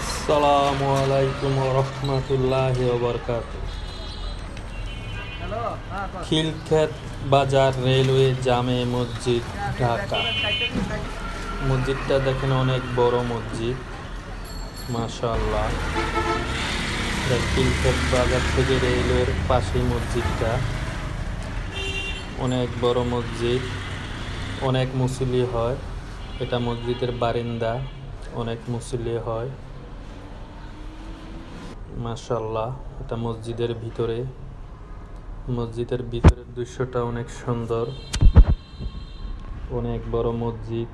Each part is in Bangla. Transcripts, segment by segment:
আসসালামু আলাইকুম রহমতুল্লাহ বরকাত বাজার রেলওয়ে জামে মসজিদ, ঢাকা। মসজিদটা দেখেন অনেক বড় মসজিদ মাশাল্লাহ খিলক্ষেত বাজার থেকে রেলওয়ের পাশেই মসজিদটা। অনেক বড় মসজিদ, অনেক মুসলি হয়। এটা মসজিদের বারিন্দা, অনেক মুসলি হয়। মাশাল্লাহ এটা মসজিদের ভিতরে। মসজিদের ভিতরের দৃশ্যটা অনেক সুন্দর। অনেক বড় মসজিদ।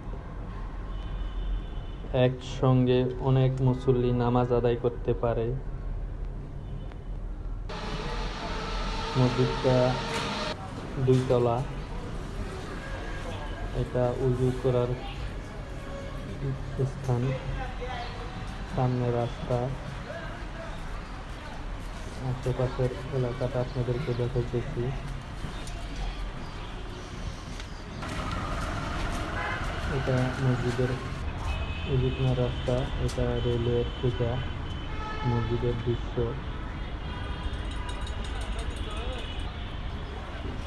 একসঙ্গে অনেক মুসল্লি নামাজ আদায় করতে পারে। মসজিদটা দুইতলা। এটা উজু করার স্থান। সামনে রাস্তা। আশেপাশের এলাকাটা আপনাদেরকে দেখাইতেছি এটা মসজিদের উজিতনা রাস্তা, এটা রেলওয়ের থেকে মসজিদের দৃশ্য।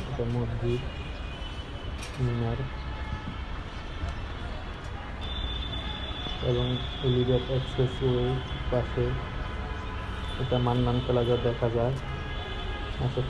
এটা মসজিদ, মিনার। এবং এলিভেট এক্সপ্রেসওয়ে পাশে এটা মান্নান প্লাজা দেখা যায় আচ্ছা